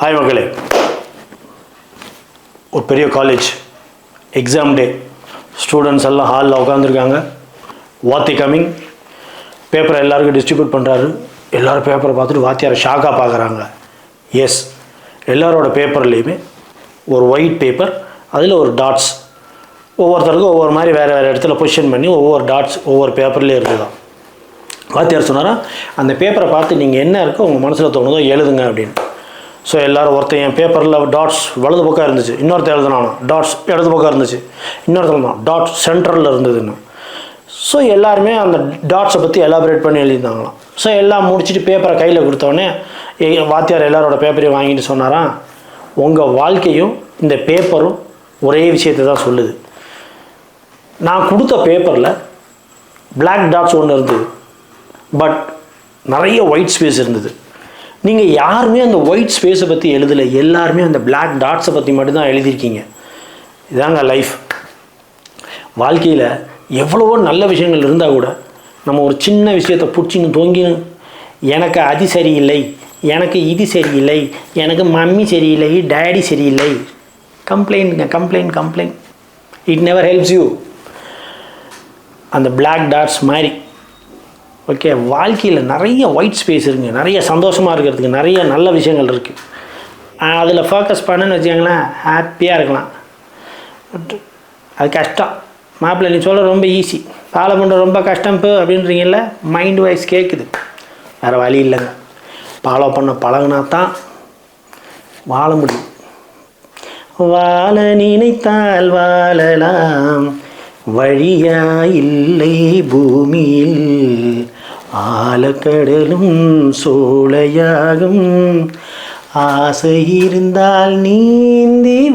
Hi மகளே. ஒரு பெரிய காலேஜ் எக்ஸாம் டே ஸ்டூடெண்ட்ஸ் எல்லாம் ஹாலில் உட்காந்துருக்காங்க வாத்தி கமிங் பேப்பரை எல்லாருக்கும் டிஸ்ட்ரிபியூட் பண்ணுறாரு எல்லாரும் பேப்பரை பார்த்துட்டு வாத்தியாரை ஷாக்காக பார்க்குறாங்க. எஸ் எல்லாரோட பேப்பர்லேயுமே ஒரு ஒயிட் பேப்பர் அதில் ஒரு டாட்ஸ் ஒவ்வொருத்தருக்கும் ஒவ்வொரு மாதிரி வேறு வேறு இடத்துல பொசிஷன் பண்ணி ஒவ்வொரு டாட்ஸ் ஒவ்வொரு பேப்பர்லேயே இருந்துதான். வாத்தியார் சொன்னாரா அந்த பேப்பரை பார்த்து நீங்கள் என்ன இருக்கோ உங்கள் மனசில் தோணுதோ எழுதுங்க அப்படின்னு. ஸோ எல்லோரும் ஒருத்தன் என் பேப்பரில் டாட்ஸ் வலது பக்கம் இருந்துச்சு. இன்னொருத்த எழுதுனானோ டாட்ஸ் இடது பக்கம் இருந்துச்சு. இன்னொருத்தர் தான் டாட் சென்டரில் இருந்ததுன்னு. ஸோ எல்லாருமே அந்த டாட்ஸை பற்றி எலாபரேட் பண்ணி எழுதியிருந்தாங்களாம். ஸோ எல்லாம் முடிச்சுட்டு பேப்பரை கையில் கொடுத்தோடனே வாத்தியார் எல்லாரோட பேப்பரையும் வாங்கிட்டு சொன்னாராம் உங்கள் வாழ்க்கையும் இந்த பேப்பரும் ஒரே விஷயத்தை தான் சொல்லுது. நான் கொடுத்த பேப்பரில் பிளாக் டாட்ஸ் ஒன்று இருந்தது பட் நிறைய ஒயிட் ஸ்பேஸ் இருந்தது. நீங்கள் யாருமே அந்த ஒயிட் ஸ்பேஸை பற்றி எழுதலை. எல்லாருமே அந்த பிளாக் டாட்ஸை பற்றி மட்டும்தான் எழுதியிருக்கீங்க. இதாங்க லைஃப் வாழ்க்கையில் எவ்வளவோ நல்ல விஷயங்கள் இருந்தால் கூட நம்ம ஒரு சின்ன விஷயத்தை பிடிச்சின்னு தொங்கின்னு எனக்கு அது சரியில்லை எனக்கு இது சரியில்லை எனக்கு மம்மி சரியில்லை டேடி சரியில்லை. கம்ப்ளைண்ட்டுங்க complaint complaint it never helps you அந்த பிளாக் டாட்ஸ் மாதிரி. ஓகே வாழ்க்கையில் நிறைய ஒயிட் ஸ்பேஸ் இருக்குங்க நிறைய சந்தோஷமாக இருக்கிறதுக்கு நிறைய நல்ல விஷயங்கள் இருக்குது அதில் ஃபோக்கஸ் பண்ணுன்னு வச்சுக்கோங்களேன் ஹாப்பியாக இருக்கலாம். அது கஷ்டம். மாப்பிள்ளை நீ சொல்ல ரொம்ப ஈஸி ஃபாலோ பண்ணுற ரொம்ப கஷ்டம் இப்போ அப்படின்றீங்கல்ல மைண்ட் வைஸ் கேட்குது வேறு வழி இல்லைங்க. ஃபாலோ பண்ண பழகுனா தான் வாழ முடியும். வாழ நினைத்தால் வாழலாம். வழியா இல்லை பூமியில். ஆலக்கடலும் சோலையாகும். ஆசை இருந்தால் நீந்தி